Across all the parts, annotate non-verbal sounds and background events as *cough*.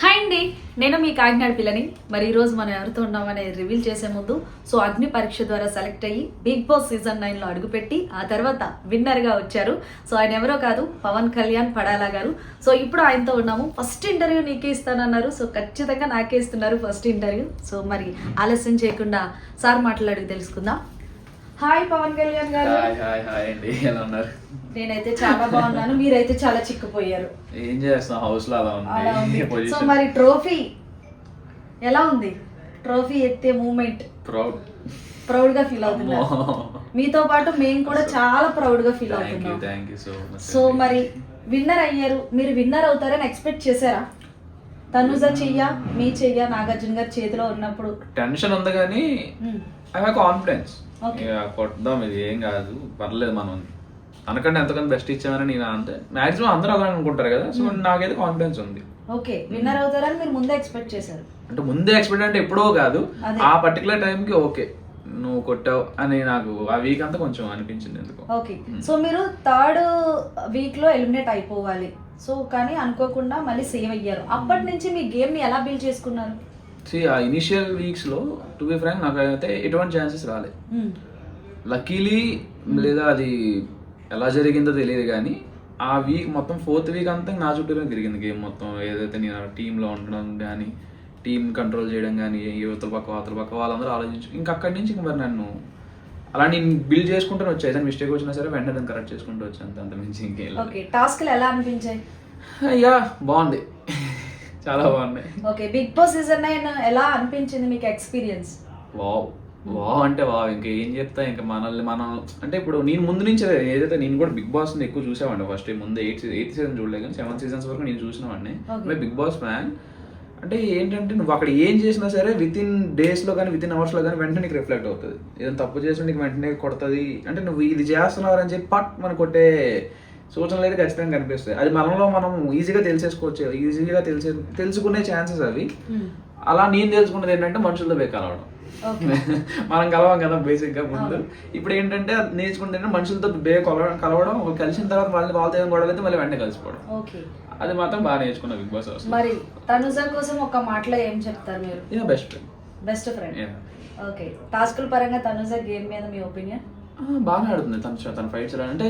Hi అండి. నేను మీ కాకినాడ పిల్లని. మరి ఈరోజు మనం ఎవరితో ఉన్నామని రివీల్ చేసే ముందు సో అగ్ని పరీక్ష ద్వారా సెలెక్ట్ అయ్యి బిగ్ బాస్ సీజన్ నైన్లో అడుగుపెట్టి ఆ తర్వాత విన్నర్గా వచ్చారు. సో ఆయన ఎవరో కాదు పవన్ కళ్యాణ్ పడాలా గారు. సో ఇప్పుడు ఆయనతో ఉన్నాము. ఫస్ట్ ఇంటర్వ్యూ నీకే ఇస్తానన్నారు. సో ఖచ్చితంగా నాకే ఇస్తున్నారు ఫస్ట్ ఇంటర్వ్యూ సో మరి ఆలస్యం చేయకుండా సార్ మాట్లాడి తెలుసుకుందాం. హాయ్ పవన్ కళ్యాణ్ గారు. హాయ్ హాయ్ హాయ్ అండి. ఎలా ఉన్నారు? నేనైతే చాలా బాగున్నాను. మీరైతే చాలా చిక్కుపోయారు. ఏం చేస్తాం హౌస్లో అలా ఉంది. *laughs* సో మరి ట్రోఫీ ఎలా ఉంది? ట్రోఫీ ఎత్తే మూమెంట్. ప్రౌడ్ ప్రౌడ్గా ఫీల్ అవుతున్నారు. మీతో పాటు మేము కూడా చాలా ప్రౌడ్గా ఫీల్ అవుతున్నాం. సో మరి విన్నర్ అయ్యారు. మీరు విన్నర్ అవుతారని ఎక్స్పెక్ట్ చేశారా? తనుజ చెయ్య మీ చెయ్య నాగార్జున గారి చేతిలో ఉన్నప్పుడు. టెన్షన్ ఉంది కానీ. I have confidence. ఇక కొడదాం ఇది ఏం కాదు పర్లేదు మనం. అనకంటే ఎంతకంటే బెస్ట్ ఇచ్చామని నేను అంతే మాక్సిమం అందరూ అలా అనుకుంటారు కదా సో నాకైతే కాన్ఫిడెన్స్ ఉంది. ఓకే విన్నర్ అవుతారని మీరు ముందే ఎక్స్పెక్ట్ చేశారు. అంటే ముందే ఎక్స్పెక్ట్ అంటే ఎప్పుడో కాదు. ఆ పర్టికులర్ టైంకి ఓకే నువ్వు కొట్టావు అని నాకు ఆ వీక్ అంతా కొంచెం అనిపించింది ఎందుకు. ఓకే సో మీరు థర్డ్ వీక్లో ఎలిమినేట్ అయిపోవాలి. సో కానీ అనుకోకుండా మళ్ళీ సేవ్ అయ్యారు. అప్పటి నుంచి మీ గేమ్ని ఎలా బిల్డ్ చేసుకున్నారు? See, ఆ ఇనిషియల్ వీక్స్లో టు బి ఫ్రాంక్ నాకు అయితే ఎటువంటి ఛాన్సెస్ రాలేదు. లక్కీలీ లేదా అది ఎలా జరిగిందో తెలియదు కానీ ఆ వీక్ మొత్తం ఫోర్త్ వీక్ అంతా నా చుట్టూనే తిరిగింది గేమ్ మొత్తం. ఏదైతే నేను టీంలో ఉండడం కానీ టీం కంట్రోల్ చేయడం కానీ యువతల పక్క అవతల పక్క వాళ్ళందరూ ఆలోచించు ఇంకా అక్కడి నుంచి ఇంక మరి నన్ను అలా నేను బిల్డ్ చేసుకుంటూనే వచ్చా. ఏదైనా మిస్టేక్ వచ్చినా సరే వెంటనే కరెక్ట్ చేసుకుంటూ వచ్చాను అంత మించి ఇంకేం టాస్క్లు ఎలా అనిపించాయి? అయ్యా బాగుంది. చాలా బాగున్నాయి. Okay Big Boss season nine ఎలా అనిపించింది మీకు ఎక్స్పీరియన్స్? వావ్ వావ్ అంటే వావ్ ఇంకా ఏం చెప్తా ఇంకా మనల్ని మనం అంటే ఇప్పుడు నేను ముందు నుంచి ఏదైతే నేను కూడా బిగ్ బాస్ ఎక్కువ చూసేవాడిని ఫస్ట్ ముందు ఎయిత్ ఎయిత్ సీజన్ చూడలేదు కానీ సెవెన్ సీజన్స్ వరకు నేను చూసినవాడిని. Okay. బిగ్ బాస్ ఫ్యాన్ అంటే ఏంటంటే నువ్వు అక్కడ ఏం చేసినా సరే విత్ ఇన్ డేస్లో కానీ విత్ ఇన్ అవర్స్లో కానీ వెంటనే నీకు రిఫ్లెక్ట్ అవుతుంది. ఏదైనా తప్పు చేసిన నీకు వెంటనే కొడుతుంది. అంటే నువ్వు ఇది చేస్తున్నావు అని చెప్పి పట్ మన కొట్టే సూచనలు అయితే ఖచ్చితంగా కనిపిస్తాయి. అది మనలో మనం ఈజీగా తెలిసేసుకోవచ్చు ఈజీగా తెలిసే తెలుసుకునే ఛాన్సెస్ అవి. అలా నేను తెలుసుకున్నది ఏంటంటే మనుషులతో పోయి కలవడం. ఓకే. *laughs* మనం కలవం కదా బేసిక్గా ముందు ఇప్పుడు ఏంటంటే నేర్చుకుంటే మనుషులతో బే కలవడం కలవడం కలిసిన తర్వాత మళ్ళీ వాళ్ళతో ఏదైనా గొడవ అయితే మళ్ళీ వెంటనే కలిసిపోవడం. అది మాత్రం బాగా నేర్చుకున్నా బిగ్ బాస్ మరి తనుజ కోసం ఒక మాటలో ఏం చెప్తారు మీరు? Best friend best friend okay టాస్కుల పరంగా తనుజ గేమ్ మీద మీ ఒపీనియన్ బాగానే ఆడుతుంది తన తన ఫైట్స్ అంటే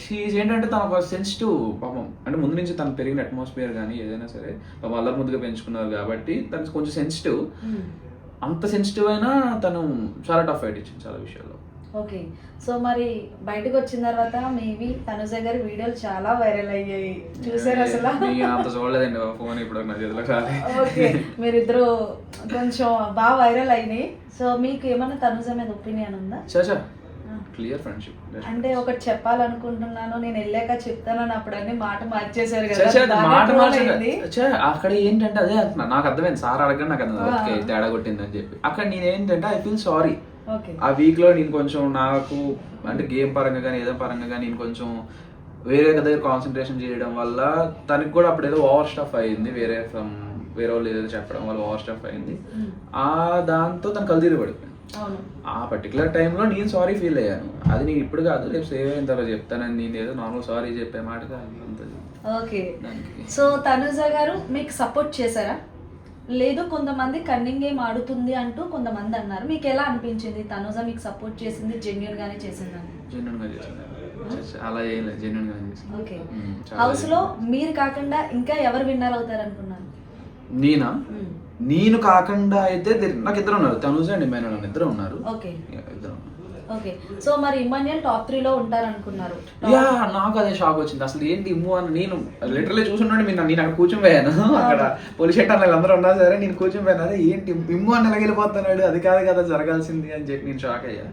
షీజ్ ఏంటంటే తన ఒక సెన్సిటివ్ పాపం. అంటే ముందు నుంచి తను పెరిగిన అట్మాస్ఫియర్ కానీ ఏదైనా సరే పాపం అల్లరి ముద్దుగా పెంచుకున్నారు కాబట్టి తనకి కొంచెం సెన్సిటివ్ అంత సెన్సిటివ్ అయినా తను చాలా టఫ్ ఫైట్ ఇచ్చింది చాలా విషయాల్లో. ఓకే. సో మరి బయటకు వచ్చిన తర్వాత మేబీ తనుజ గారి వీడియోలు చాలా వైరల్ అయ్యాయి. చూసారు అసలు? అంత చూడలేదండి ఫోన్ ఇప్పుడు నా చేతిలో కాదు ఓకే. మీరిద్దరు కొంచెం బాగా వైరల్ అయినాయి. సో మీకు ఏమైనా తనుజ మీద ఒపీనియన్ ఉందా? చాచా క్లియర్ ఫ్రెండ్షిప్ అంటే ఒకటి చెప్పాలనుకుంటున్నాను నేను వెళ్ళాక చెప్తానని అప్పుడు అన్ని మాట మార్చేశారు కదా మాట. చచ్చా, అక్కడ ఏంటంటే అదే అంటున్నా నాకు అర్థమైంది సార్ అడగండి నాకు అర్థం ఓకే తేడా కొట్టింది అని చెప్పి. అక్కడ నేను ఏంటంటే ఐ ఫీల్ సారీ ఆ వీక్లో నేను కొంచెం నాకు అంటే గేమ్ పరంగా కానీ ఏదో పరంగా కానీ నేను కొంచెం వేరే దగ్గర కాన్సన్ట్రేషన్ చేయడం వల్ల తనకి కూడా అప్పుడు ఏదో ఓవర్ స్టఫ్ అయింది వేరే ఫ్రమ్ వేరే వాళ్ళు ఏదో చెప్పడం వల్ల ఓవర్ స్టఫ్ అయింది. ఆ దాంతో తను కల్దీరి పడిపోయింది అవును ఆ పర్టికులర్ టైంలో నేను సారీ ఫీల్ అయ్యాను. అది నేను ఇప్పుడు కాదు రేపు సేవ్ అయిన తర్వాత చెప్తానని నేను ఏదో నార్మల్ సారీ చెప్పే మాట ఓకే. సో తనుజ గారు మీకు సపోర్ట్ చేశారా? లేదు కొంతమంది కన్నింగ్ గేమ్ ఆడుతుంది అంటూ కొంతమంది అన్నారు. మీకు ఎలా అనిపించింది? తనుజ మీకు సపోర్ట్ చేసింది జెన్యున్ గానే చేసిందని జెన్యున్గా చేసింది. అలా ఏం జెన్యున్గా చేసింది. ఓకే. హౌస్లో మీరు కాకుండా ఇంకా ఎవరు విన్నర్ అవుతారు అనుకున్నారు నేనా నేను కాకుండా అయితే నాకు ఇద్దరు ఉన్నారు. తనుజ అండ్ ఇమానుల్ అని ఇద్దరు ఉన్నారు. ఓకే. ఇద్దరు. ఓకే. సో మరి ఇమాన్యుయల్ టాప్ ఉంటారు అనుకున్నారు యా నాకు అదే షాక్ వచ్చింది. అసలు ఏంటి ఇమ్ము అని నేను లిటరల్లీ చూసుండే నేను నేను అక్కడ కూర్చొని పోయాను అక్కడ పోలీస్ స్టేషన్ అందరూ ఉన్నా సరే నేను కూర్చొని పోయాను అరే ఏంటి ఇమ్ము అని ఎలా వెళ్ళిపోతున్నాడు. అది కాదు కదా జరగాల్సింది అని చెప్పి నేను షాక్ అయ్యా.